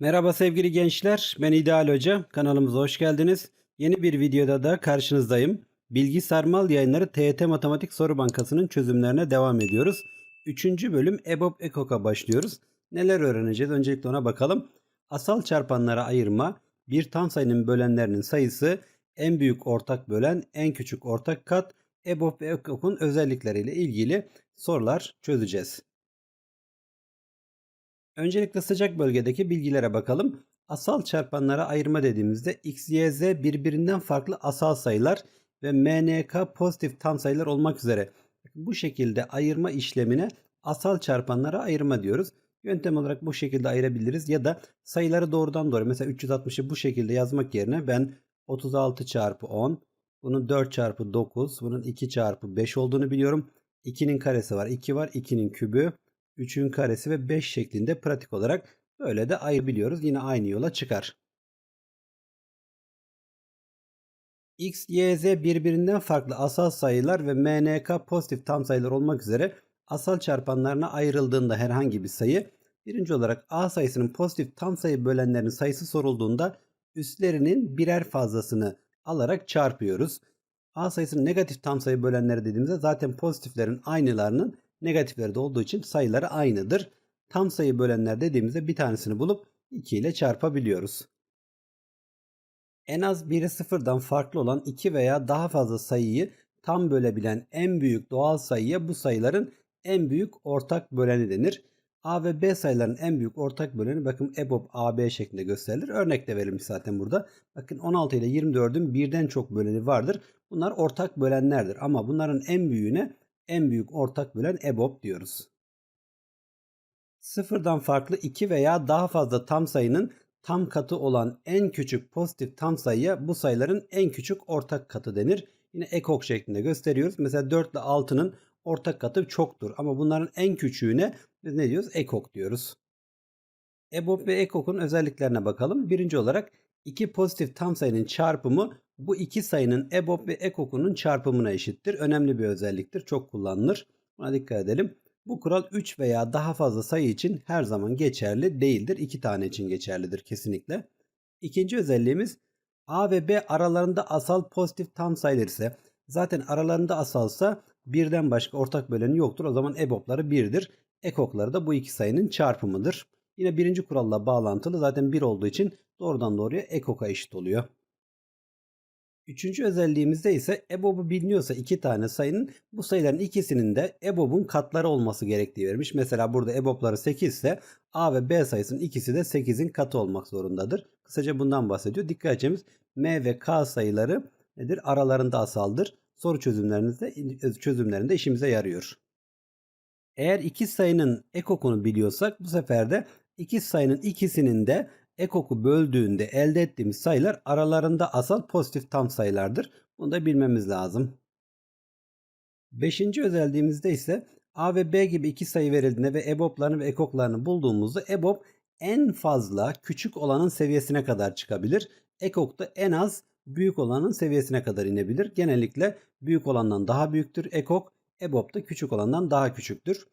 Merhaba sevgili gençler, ben İdeal Hoca. Kanalımıza hoş geldiniz. Yeni bir videoda da karşınızdayım. Bilgi Sarmal Yayınları TYT Matematik Soru Bankası'nın çözümlerine devam ediyoruz. Üçüncü bölüm EBOB EKOK'a başlıyoruz. Neler öğreneceğiz? Öncelikle ona bakalım. Asal çarpanlara ayırma, bir tam sayının bölenlerinin sayısı, en büyük ortak bölen, en küçük ortak kat, EBOB ve EKOK'un özellikleriyle ilgili sorular çözeceğiz. Öncelikle sıcak bölgedeki bilgilere bakalım. Asal çarpanlara ayırma dediğimizde x, y, z birbirinden farklı asal sayılar ve mnk pozitif tam sayılar olmak üzere bu şekilde ayırma işlemine asal çarpanlara ayırma diyoruz. Yöntem olarak bu şekilde ayırabiliriz ya da sayıları doğrudan doğru mesela 360'ı bu şekilde yazmak yerine ben 36 çarpı 10 bunun 4 çarpı 9 bunun 2 çarpı 5 olduğunu biliyorum. 2'nin karesi var 2 var 2'nin kübü 3'ün karesi ve 5 şeklinde pratik olarak böyle de ayırabiliyoruz. Yine aynı yola çıkar. X, Y, Z birbirinden farklı asal sayılar ve MNK pozitif tam sayılar olmak üzere asal çarpanlarına ayrıldığında herhangi bir sayı birinci olarak A sayısının pozitif tam sayı bölenlerinin sayısı sorulduğunda üstlerinin birer fazlasını alarak çarpıyoruz. A sayısının negatif tam sayı bölenleri dediğimizde zaten pozitiflerin aynılarının negatifleri de olduğu için sayıları aynıdır. Tam sayı bölenler dediğimizde bir tanesini bulup 2 ile çarpabiliyoruz. En az biri sıfırdan farklı olan iki veya daha fazla sayıyı tam bölebilen en büyük doğal sayıya bu sayıların en büyük ortak böleni denir. A ve B sayıların en büyük ortak böleni bakın EBOB AB şeklinde gösterilir. Örnek de verilmiş zaten burada. Bakın 16 ile 24'ün birden çok böleni vardır. Bunlar ortak bölenlerdir ama bunların en büyüğüne en büyük ortak bölen EBOB diyoruz. Sıfırdan farklı iki veya daha fazla tam sayının tam katı olan en küçük pozitif tam sayıya bu sayıların en küçük ortak katı denir. Yine ekok şeklinde gösteriyoruz. Mesela 4 ile 6'nın ortak katı çoktur ama bunların en küçüğüne biz ne diyoruz? Ekok diyoruz. EBOB ve ekokun özelliklerine bakalım. Birinci olarak iki pozitif tam sayının çarpımı bu iki sayının EBOB ve EKOK'unun çarpımına eşittir. Önemli bir özelliktir. Çok kullanılır. Buna dikkat edelim. Bu kural 3 veya daha fazla sayı için her zaman geçerli değildir. 2 tane için geçerlidir kesinlikle. İkinci özelliğimiz A ve B aralarında asal pozitif tam sayılar ise zaten aralarında asalsa birden başka ortak böleni yoktur. O zaman EBOB'ları 1'dir. EKOK'ları da bu iki sayının çarpımıdır. Yine birinci kuralla bağlantılı zaten 1 olduğu için doğrudan doğruya EKOK'a eşit oluyor. Üçüncü özelliğimizde ise EBOB'u biliniyorsa iki tane sayının bu sayıların ikisinin de EBOB'un katları olması gerektiği vermiş. Mesela burada EBOB'ları 8 ise A ve B sayısının ikisi de 8'in katı olmak zorundadır. Kısaca bundan bahsediyor. Dikkat edeceğimiz M ve K sayıları nedir? Aralarında asaldır. Soru çözümlerinizde çözümlerinde işimize yarıyor. Eğer iki sayının ekokunu biliyorsak bu sefer de iki sayının ikisinin de ekoku böldüğünde elde ettiğimiz sayılar aralarında asal pozitif tam sayılardır. Bunu da bilmemiz lazım. Beşinci özelliğimizde ise A ve B gibi iki sayı verildiğinde ve EBOB'larını ve ekoklarını bulduğumuzda EBOB en fazla küçük olanın seviyesine kadar çıkabilir. Ekok da en az büyük olanın seviyesine kadar inebilir. Genellikle büyük olandan daha büyüktür ekok. EBOB da küçük olandan daha küçüktür.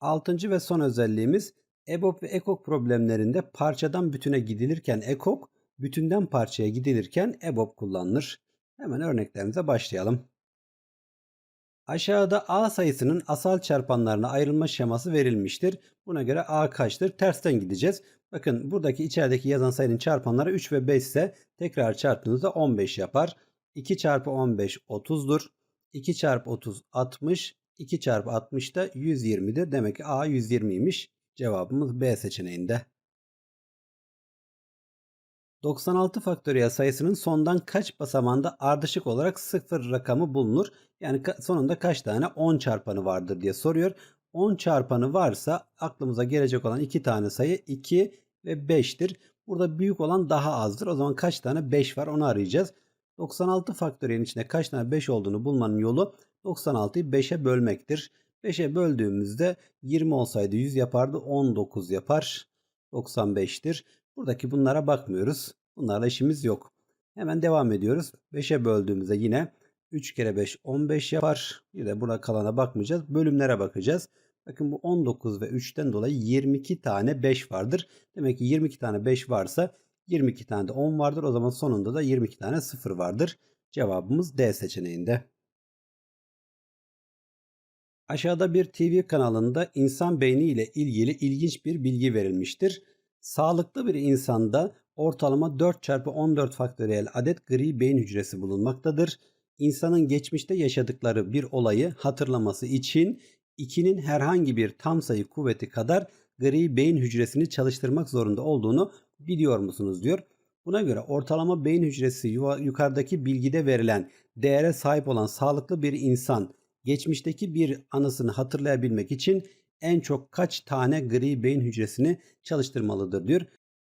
Altıncı ve son özelliğimiz EBOB ve EKOK problemlerinde parçadan bütüne gidilirken EKOK, bütünden parçaya gidilirken EBOB kullanılır. Hemen örneklerimize başlayalım. Aşağıda A sayısının asal çarpanlarına ayrılma şeması verilmiştir. Buna göre A kaçtır? Tersten gideceğiz. Bakın buradaki içerideki yazan sayının çarpanları 3 ve 5 ise tekrar çarptığınızda 15 yapar. 2 çarpı 15 30'dur. 2 çarpı 30 60. 2 çarpı 60 da 120'dir. Demek ki A 120'ymiş. Cevabımız B seçeneğinde. 96 faktöriyel sayısının sondan kaç basamağında ardışık olarak sıfır rakamı bulunur? Yani sonunda kaç tane 10 çarpanı vardır diye soruyor. 10 çarpanı varsa aklımıza gelecek olan 2 tane sayı 2 ve 5'tir. Burada büyük olan daha azdır. O zaman kaç tane 5 var onu arayacağız. 96 faktöriyelin içinde kaç tane 5 olduğunu bulmanın yolu 96'yı 5'e bölmektir. 5'e böldüğümüzde 20 olsaydı 100 yapardı. 19 yapar. 95'tir. Buradaki bunlara bakmıyoruz. Bunlarla işimiz yok. Hemen devam ediyoruz. 5'e böldüğümüzde yine 3 kere 5 15 yapar. Bir de buna kalana bakmayacağız. Bölümlere bakacağız. Bakın bu 19 ve 3'ten dolayı 22 tane 5 vardır. Demek ki 22 tane 5 varsa 22 tane de 10 vardır. O zaman sonunda da 22 tane 0 vardır. Cevabımız D seçeneğinde. Aşağıda bir TV kanalında insan beyni ile ilgili ilginç bir bilgi verilmiştir. Sağlıklı bir insanda ortalama 4 çarpı 14 faktöriyel adet gri beyin hücresi bulunmaktadır. İnsanın geçmişte yaşadıkları bir olayı hatırlaması için 2'nin herhangi bir tam sayı kuvveti kadar gri beyin hücresini çalıştırmak zorunda olduğunu biliyor musunuz diyor. Buna göre ortalama beyin hücresi yukarıdaki bilgide verilen değere sahip olan sağlıklı bir insan geçmişteki bir anısını hatırlayabilmek için en çok kaç tane gri beyin hücresini çalıştırmalıdır diyor.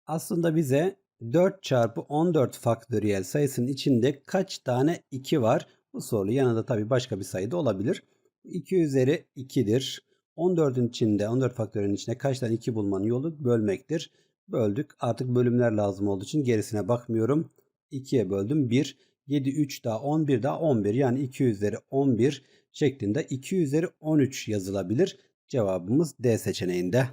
Aslında bize 4 çarpı 14 faktöriyel sayısının içinde kaç tane 2 var? Bu soru yanında tabi başka bir sayı da olabilir. 2 üzeri 2'dir. 14'ün içinde 14 faktörün içinde kaç tane 2 bulmanın yolu bölmektir. Böldük. Artık bölümler lazım olduğu için gerisine bakmıyorum. 2'ye böldüm 1. 7, 3 daha 11 daha 11 yani 2 üzeri 11 şeklinde 2 üzeri 13 yazılabilir. Cevabımız D seçeneğinde.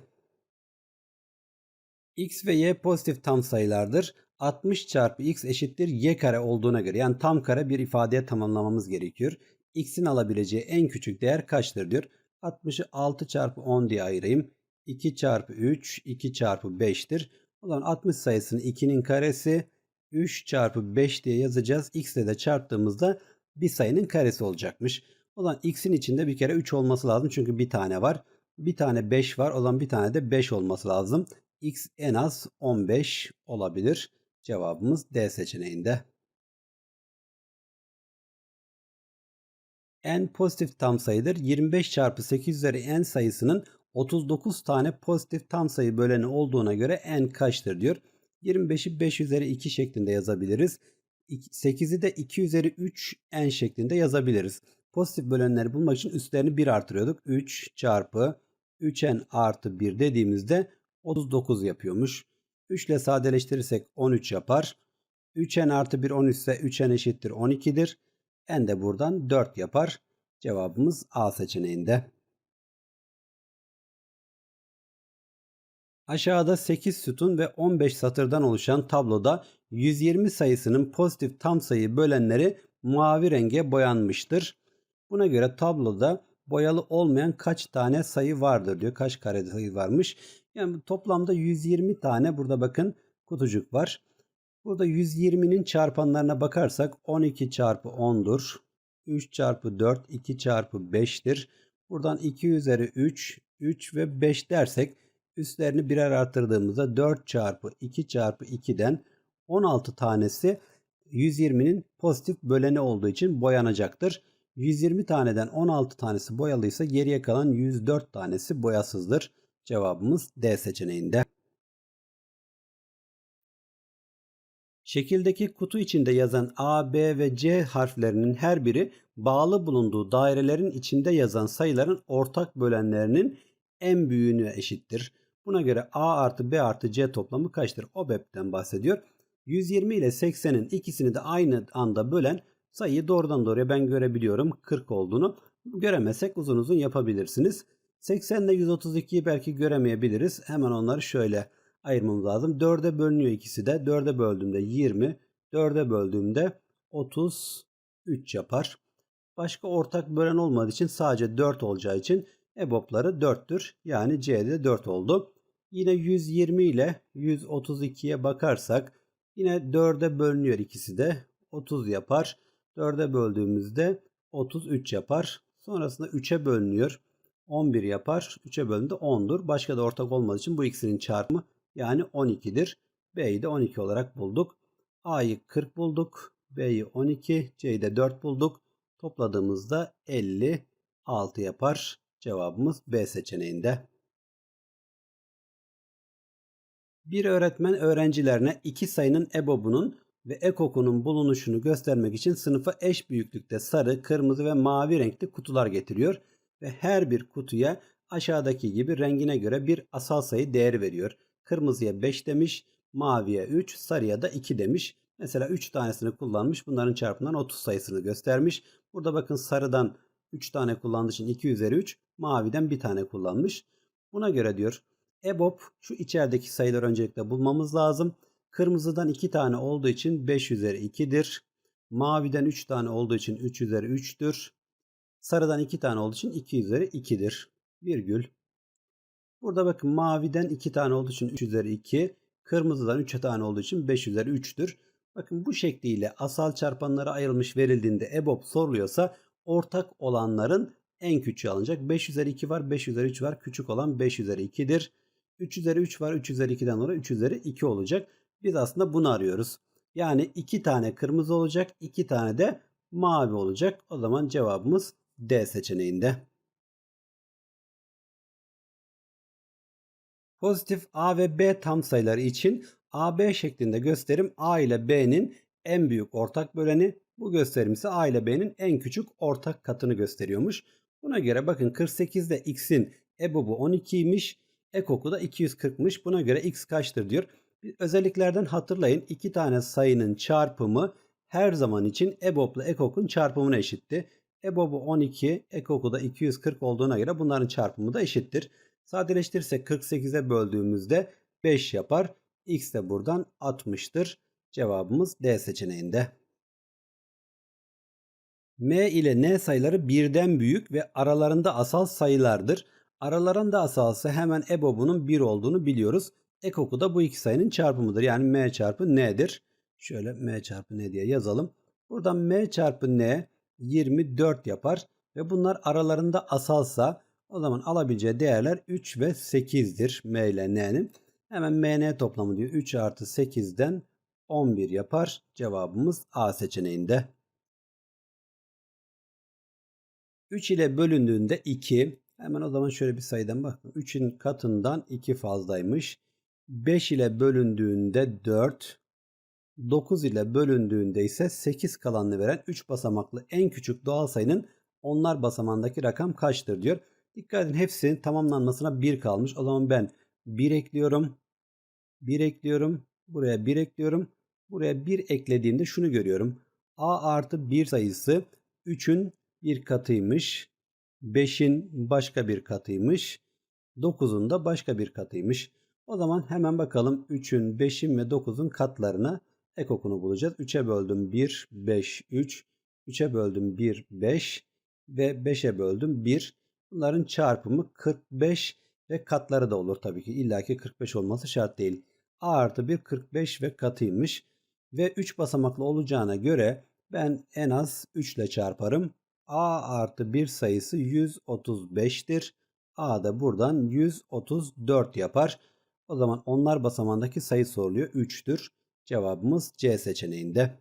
X ve Y pozitif tam sayılardır. 60 çarpı X eşittir Y kare olduğuna göre yani tam kare bir ifadeye tamamlamamız gerekiyor. X'in alabileceği en küçük değer kaçtır diyor. 60'ı 6 çarpı 10 diye ayırayım. 2 çarpı 3, 2 çarpı 5'tir. O zaman 60 sayısını 2'nin karesi 3 çarpı 5 diye yazacağız. X ile de çarptığımızda bir sayının karesi olacakmış. O zaman x'in içinde bir kere 3 olması lazım. Çünkü bir tane var. Bir tane 5 var. O zaman bir tane de 5 olması lazım. x en az 15 olabilir. Cevabımız D seçeneğinde. n pozitif tam sayıdır. 25 çarpı 8 üzeri n sayısının 39 tane pozitif tam sayı böleni olduğuna göre n kaçtır diyor. 25'i 5 üzeri 2 şeklinde yazabiliriz. 8'i de 2 üzeri 3 n şeklinde yazabiliriz. Pozitif bölenleri bulmak için üstlerini 1 artırıyorduk. 3 çarpı 3n artı 1 dediğimizde 39 yapıyormuş. 3 ile sadeleştirirsek 13 yapar. 3n artı 1 13 ise 3n eşittir 12'dir. n de buradan 4 yapar. Cevabımız A seçeneğinde. Aşağıda 8 sütun ve 15 satırdan oluşan tabloda 120 sayısının pozitif tam sayı bölenleri mavi renge boyanmıştır. Buna göre tabloda boyalı olmayan kaç tane sayı vardır diyor. Kaç kare sayı varmış. Yani toplamda 120 tane burada bakın kutucuk var. Burada 120'nin çarpanlarına bakarsak 12 çarpı 10'dur. 3 çarpı 4, 2 çarpı 5'tir. Buradan 2 üzeri 3, 3 ve 5 dersek üstlerini birer arttırdığımızda 4 çarpı 2 çarpı 2'den 16 tanesi 120'nin pozitif böleni olduğu için boyanacaktır. 120 taneden 16 tanesi boyalıysa geriye kalan 104 tanesi boyasızdır. Cevabımız D seçeneğinde. Şekildeki kutu içinde yazan A, B ve C harflerinin her biri bağlı bulunduğu dairelerin içinde yazan sayıların ortak bölenlerinin en büyüğünü eşittir. Buna göre A artı B artı C toplamı kaçtır? O BEP'ten bahsediyor. 120 ile 80'in ikisini de aynı anda bölen sayıyı doğrudan doğruya ben görebiliyorum 40 olduğunu. Göremezsek uzun uzun yapabilirsiniz. 80 ile 132'yi belki göremeyebiliriz. Hemen onları şöyle ayırmamız lazım. 4'e bölünüyor ikisi de. 4'e böldüğümde 20, 4'e böldüğümde 33 yapar. Başka ortak bölen olmadığı için sadece 4 olacağı için EBOB'ları 4'tür. Yani C'de 4 oldu. Yine 120 ile 132'ye bakarsak yine 4'e bölünüyor ikisi de. 30 yapar. 4'e böldüğümüzde 33 yapar. Sonrasında 3'e bölünüyor. 11 yapar. 3'e bölündüğünde 10'dur. Başka da ortak olmadığı için bu ikisinin çarpımı yani 12'dir. B'yi de 12 olarak bulduk. A'yı 40 bulduk. B'yi 12. C'yi de 4 bulduk. Topladığımızda 56 yapar. Cevabımız B seçeneğinde. Bir öğretmen öğrencilerine iki sayının EBOB'unun ve EKOK'unun bulunuşunu göstermek için sınıfa eş büyüklükte sarı, kırmızı ve mavi renkli kutular getiriyor ve her bir kutuya aşağıdaki gibi rengine göre bir asal sayı değeri veriyor. Kırmızıya 5 demiş, maviye 3, sarıya da 2 demiş. Mesela 3 tanesini kullanmış. Bunların çarpımından 30 sayısını göstermiş. Burada bakın sarıdan 3 tane kullandığı için 2 üzeri 3. Maviden bir tane kullanmış. Buna göre diyor EBOB şu içerideki sayıları öncelikle bulmamız lazım. Kırmızıdan 2 tane olduğu için 5 üzeri 2'dir. Maviden 3 tane olduğu için 3 üzeri 3'tür. Sarıdan 2 tane olduğu için 2 üzeri 2'dir. Virgül. Burada bakın maviden 2 tane olduğu için 3 üzeri 2. Kırmızıdan 3 tane olduğu için 5 üzeri 3'tür. Bakın bu şekliyle asal çarpanlara ayrılmış verildiğinde EBOB soruluyorsa ortak olanların en küçüğü alınacak. 5 üzeri 2 var, 5 üzeri 3 var. Küçük olan 5 üzeri 2'dir. 3 üzeri 3 var, 3 üzeri 2'den sonra 3 üzeri 2 olacak. Biz aslında bunu arıyoruz. Yani 2 tane kırmızı olacak, 2 tane de mavi olacak. O zaman cevabımız D seçeneğinde. Pozitif A ve B tam sayıları için AB şeklinde gösterim A ile B'nin en büyük ortak böleni bu gösterim ise A ile B'nin en küçük ortak katını gösteriyormuş. Buna göre bakın 48'de X'in EBOB'u 12'ymiş. Ekoku da 240'mış. Buna göre X kaçtır diyor. Özelliklerden hatırlayın. iki tane sayının çarpımı her zaman için EBOB ile EKOK'un çarpımına eşitti. EBOB'u 12, EKOK'u da 240 olduğuna göre bunların çarpımı da eşittir. Sadeleştirirsek 48'e böldüğümüzde 5 yapar. X de buradan 60'tır. Cevabımız D seçeneğinde. M ile N sayıları birden büyük ve aralarında asal sayılardır. Aralarında asalsa hemen EBOB'unun 1 olduğunu biliyoruz. Ekoku da bu iki sayının çarpımıdır. Yani M çarpı N'dir. Şöyle M çarpı N diye yazalım. Buradan M çarpı N 24 yapar. Ve bunlar aralarında asalsa o zaman alabileceği değerler 3 ve 8'dir M ile N'nin. Hemen MN toplamı diyor. 3 artı 8'den 11 yapar. Cevabımız A seçeneğinde. 3 ile bölündüğünde 2. Hemen o zaman şöyle bir sayıdan bakın. 3'ün katından 2 fazlaymış. 5 ile bölündüğünde 4. 9 ile bölündüğünde ise 8 kalanını veren 3 basamaklı en küçük doğal sayının onlar basamağındaki rakam kaçtır diyor. Dikkat edin hepsinin tamamlanmasına 1 kalmış. O zaman ben 1 ekliyorum. 1 ekliyorum. Buraya 1 ekliyorum. Buraya 1 eklediğimde şunu görüyorum. A artı 1 sayısı 3'ün bir katıymış. 5'in başka bir katıymış. 9'un da başka bir katıymış. O zaman hemen bakalım 3'ün, 5'in ve 9'un katlarına ekokunu bulacağız. 3'e böldüm 1, 5, 3. 3'e böldüm 1, 5 ve 5'e böldüm 1. Bunların çarpımı 45 ve katları da olur tabii ki. İlla ki 45 olması şart değil. A artı 1 45 ve katıymış. Ve 3 basamaklı olacağına göre ben en az 3 ile çarparım. A artı 1 sayısı 135'tir. A da buradan 134 yapar. O zaman onlar basamandaki sayı soruluyor. 3'tür. Cevabımız C seçeneğinde.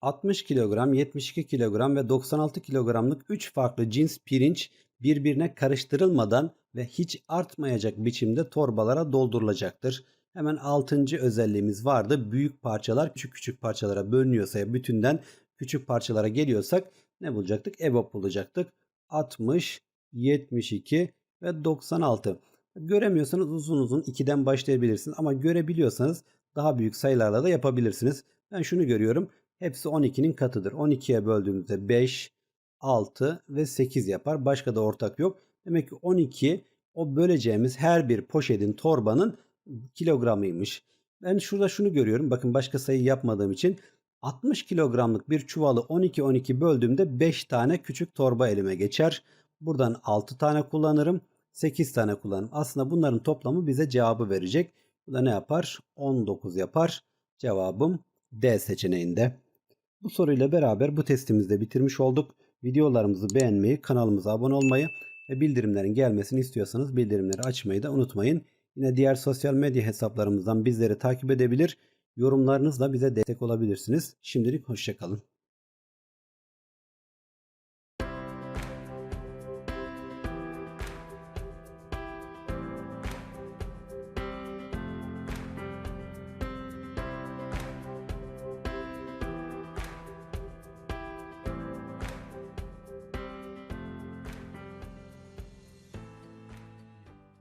60 kilogram, 72 kilogram ve 96 kilogramlık 3 farklı cins pirinç birbirine karıştırılmadan ve hiç artmayacak biçimde torbalara doldurulacaktır. Hemen 6. özelliğimiz vardı. Büyük parçalar küçük küçük parçalara bölünüyorsa ya bütünden küçük parçalara geliyorsak ne bulacaktık? EBOB bulacaktık. 60, 72 ve 96. Göremiyorsanız uzun uzun 2'den başlayabilirsiniz ama görebiliyorsanız daha büyük sayılarla da yapabilirsiniz. Ben şunu görüyorum. Hepsi 12'nin katıdır. 12'ye böldüğümüzde 5, 6 ve 8 yapar. Başka da ortak yok. Demek ki 12 o böleceğimiz her bir poşetin torbanın kilogramıymış. Ben şurada şunu görüyorum. Bakın başka sayı yapmadığım için 60 kilogramlık bir çuvalı 12-12 böldüğümde 5 tane küçük torba elime geçer. Buradan 6 tane kullanırım. 8 tane kullanırım. Aslında bunların toplamı bize cevabı verecek. Bu da ne yapar? 19 yapar. Cevabım D seçeneğinde. Bu soruyla beraber bu testimizi de bitirmiş olduk. Videolarımızı beğenmeyi, kanalımıza abone olmayı ve bildirimlerin gelmesini istiyorsanız bildirimleri açmayı da unutmayın. Yine diğer sosyal medya hesaplarımızdan bizleri takip edebilir, yorumlarınızla bize destek olabilirsiniz. Şimdilik hoşçakalın.